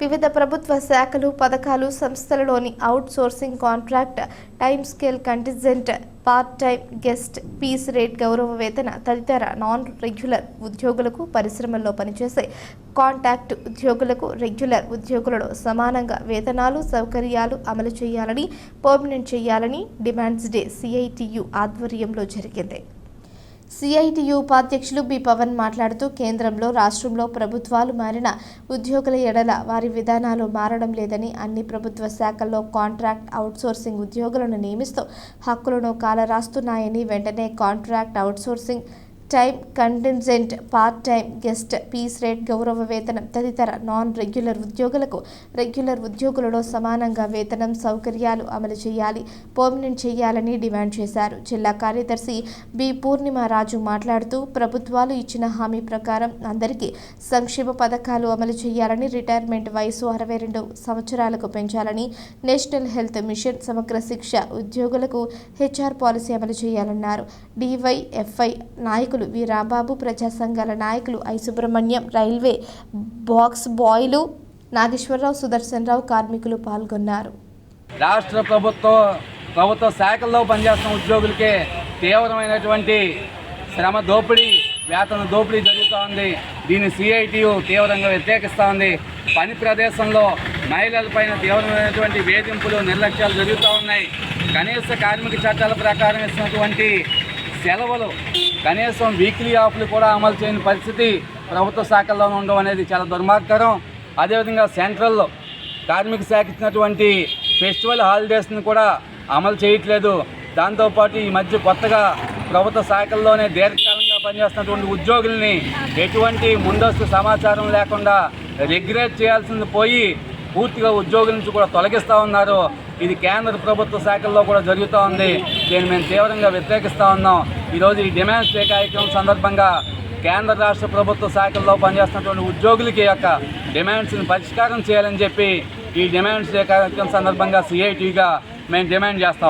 వివిధ ప్రభుత్వ శాఖలు పథకాలు సంస్థలలోని outsourcing contract time scale contingent part time guest piece rate గౌరవ వేతన తదితర నాన్ రెగ్యులర్ ఉద్యోగులకు పరిశ్రమల్లో పనిచేసే కాంటాక్ట్ ఉద్యోగులకు రెగ్యులర్ ఉద్యోగులలో సమానంగా వేతనాలు సౌకర్యాలు అమలు చేయాలని పర్మనెంట్ చేయాలని డిమాండ్స్ డే సిఐటియు ఆధ్వర్యంలో జరిగింది. సిఐటియు ఉపాధ్యక్షులు బి పవన్ మాట్లాడుతూ కేంద్రంలో రాష్ట్రంలో ప్రభుత్వాలు మారిన ఉద్యోగుల ఎడల వారి విధానాలు మారడం లేదని అన్ని ప్రభుత్వ శాఖల్లో కాంట్రాక్ట్ అవుట్సోర్సింగ్ ఉద్యోగులను నియమిస్తూ హక్కులను కాలరాస్తున్నాయని వెంటనే contract outsourcing time contingent part time guest piece rate గౌరవ వేతనం తదితర నాన్ రెగ్యులర్ ఉద్యోగులకు రెగ్యులర్ ఉద్యోగులలో సమానంగా వేతనం సౌకర్యాలు అమలు చేయాలి పర్మనెంట్ చేయాలని డిమాండ్ చేశారు. జిల్లా కార్యదర్శి బి. పూర్ణిమ రాజు మాట్లాడుతూ ప్రభుత్వాలు ఇచ్చిన హామీ ప్రకారం అందరికీ సంక్షేమ పథకాలు అమలు చేయాలని రిటైర్మెంట్ వయసు అరవై రెండు సంవత్సరాలకు పెంచాలని నేషనల్ హెల్త్ మిషన్ సమగ్ర శిక్ష ఉద్యోగులకు హెచ్ఆర్ పాలసీ అమలు చేయాలన్నారు. డివైఎఫ్ఐ నాయకులు వి. రాంబాబు ప్రజా సంఘాల నాయకులు ఐ. సుబ్రహ్మణ్యం రైల్వే బాక్స్ బాయ్లు నాగేశ్వరరావు సుదర్శన్ రావు కార్మికులు పాల్గొన్నారు. రాష్ట్ర ప్రభుత్వ ప్రభుత్వ శాఖల్లో పనిచేస్తున్న ఉద్యోగులకే తీవ్రమైనటువంటి శ్రమ దోపిడీ వేతన దోపిడీ జరుగుతూ ఉంది దీన్ని సిఐటియు తీవ్రంగా వ్యతిరేకిస్తూ ఉంది పని ప్రదేశంలో మహిళలపైన తీవ్రమైనటువంటి వేధింపులు నిర్లక్ష్యాలు జరుగుతూ ఉన్నాయి. కనీస కార్మిక చట్టాల ప్రకారం ఇస్తున్నటువంటి సెలవులు కనీసం వీక్లీ ఆఫ్లు కూడా అమలు చేయని పరిస్థితి ప్రభుత్వ శాఖల్లో ఉండడం అనేది చాలా దుర్మార్గకరం. అదేవిధంగా సెంట్రల్లో కార్మిక శాఖ ఇచ్చినటువంటి ఫెస్టివల్ హాలిడేస్ని కూడా అమలు చేయట్లేదు. దాంతోపాటు ఈ మధ్య కొత్తగా ప్రభుత్వ శాఖల్లోనే దీర్ఘకాలంగా పనిచేస్తున్నటువంటి ఉద్యోగుల్ని ఎటువంటి ముందస్తు సమాచారం లేకుండా రెగ్యులేట్ చేయాల్సింది పోయి పూర్తిగా ఉద్యోగుల నుంచి కూడా తొలగిస్తూ ఉన్నారు. ఇది కేంద్ర ప్రభుత్వ శాఖల్లో కూడా జరుగుతూ ఉంది. దీన్ని మేము తీవ్రంగా వ్యతిరేకిస్తూ ఉన్నాం. ఈరోజు ఈ డిమాండ్స్ డే కార్యక్రమం సందర్భంగా కేంద్ర రాష్ట్ర ప్రభుత్వ శాఖల్లో పనిచేస్తున్నటువంటి ఉద్యోగులకి యొక్క డిమాండ్స్ని పరిష్కారం చేయాలని చెప్పి ఈ డిమాండ్స్ డే కార్యక్రమం సందర్భంగా సిఐటిగా మేము డిమాండ్ చేస్తా